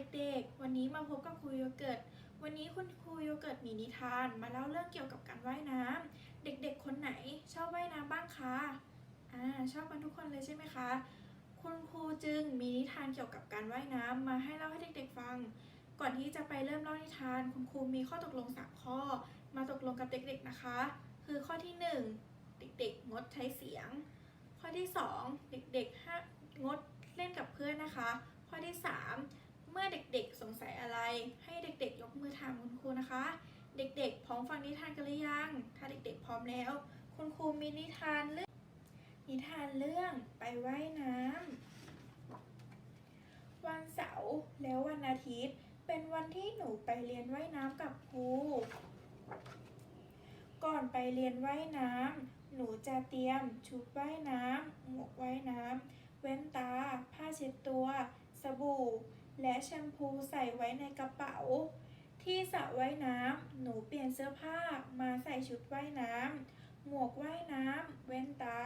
เด็กๆ วันนี้มาพบกับครูโยเกิร์ต วันนี้คุณครูโยเกิร์ตมีนิทานมาเล่าเรื่องเกี่ยวกับการว่ายน้ำ เด็กๆ คนไหนชอบว่ายน้ำบ้างคะ อ่าชอบกันทุกคนเลยใช่ไหมคะ คุณครูจึงมีนิทานเกี่ยวกับการว่ายน้ำมาให้เล่าให้เด็กๆฟัง ก่อนที่จะไปเริ่มเล่านิทาน คุณครูมีข้อตกลงสามข้อ มาตกลงกับเด็กๆนะคะ คือข้อที่ 1 เด็กๆ งดใช้เสียง ข้อที่ 2 เด็กๆห้างดเล่นกับเพื่อนนะคะ ข้อที่ 3 ให้เด็กๆ ยกมือถามคุณครูนะคะ เด็กๆ พร้อมฟังนิทานกันหรือยัง ถ้าเด็กๆ พร้อมแล้ว คุณครูมีนิทานเรื่อง นิทานเรื่องไปไว่ายน้ำ วันเสาร์แล้ววันอาทิตย์ เป็นวันที่หนูไปเรียนว่ายน้ำกับครู ก่อนไปเรียนว่ายน้ำ หนูจะเตรียมชุดว่ายน้ำ หมวกว่ายน้ำ แว่นตา ผ้าเช็ดตัว สบู่ และแชมพูใส่ไว้ในกระเป๋า ที่สระว่ายน้ำหนูเปลี่ยนเสื้อผ้ามาใส่ชุดว่ายน้ำหมวกว่ายน้ำแว่นตา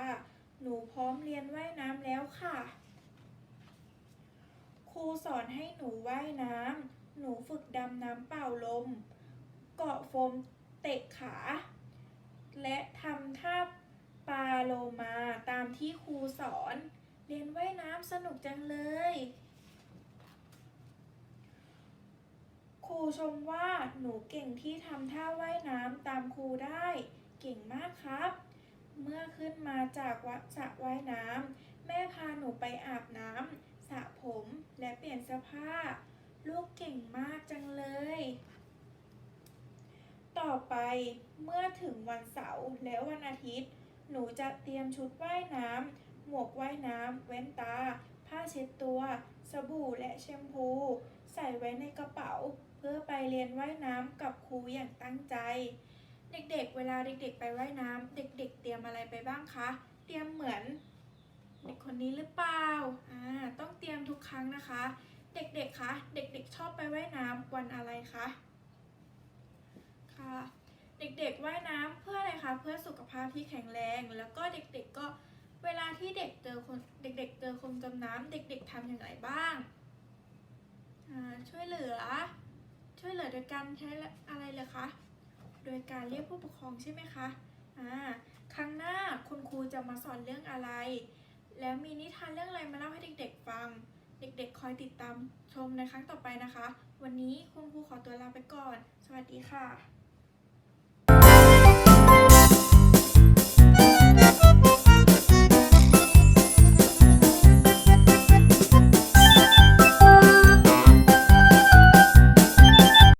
หนูพร้อมเรียนว่ายน้ำแล้วค่ะ ครูสอนให้หนูว่ายน้ำหนูฝึกดำน้ำเป่าลม เกาะโฟมเตะขา และทำท่าปลาโลมาตามที่ครูสอน เรียนว่ายน้ำสนุกจังเลย ครู ชมว่าหนูเก่งที่ทำท่าว่ายน้ำตามครูได้ เก่งมากครับ เมื่อขึ้นมาจากวัดสระว่ายน้ำแม่พาหนูไปอาบน้ำสระผมและเปลี่ยนเสื้อผ้า ลูกเก่งมากจังเลย ต่อไปเมื่อถึงวันเสาร์และวันอาทิตย์ หนูจะเตรียมชุดว่ายน้ำหมวกว่ายน้ำแว่นตา ผ้าเช็ดตัว สบู่และแชมพู ใส่ไว้ในกระเป๋า เพื่อไปเรียนว่ายน้ำกับครูอย่างตั้งใจ เด็กๆ เวลาเด็กๆ ไปว่ายน้ำเด็กๆ เตรียมอะไรไปบ้างคะ เตรียมเหมือนเด็กคนนี้หรือเปล่าอ่า ต้องเตรียมทุกครั้งนะคะ เด็กๆ คะ เด็กๆ ชอบไปว่ายน้ำวันอะไรคะ ค่ะ เด็กๆ ว่ายน้ำเพื่ออะไรคะ เพื่อสุขภาพที่แข็งแรง แล้วก็เด็กๆ ก็ เวลาที่เด็กเจอคนเด็กๆเจอคนจมน้ำเด็ก ๆทำอย่างไรบ้าง ช่วยเหลือ ช่วยเหลือโดยการใช้อะไรเลยคะ โดยการเรียกผู้ปกครองใช่ไหมคะครั้งหน้าคุณครูจะมาสอนเรื่องอะไร แล้วมีนิทานเรื่องอะไรมาเล่าให้เด็ก ๆ ฟัง เด็กๆ คอยติดตามชมในครั้งต่อไปนะคะ วันนี้คุณครูขอตัวลาไปก่อน สวัสดีค่ะ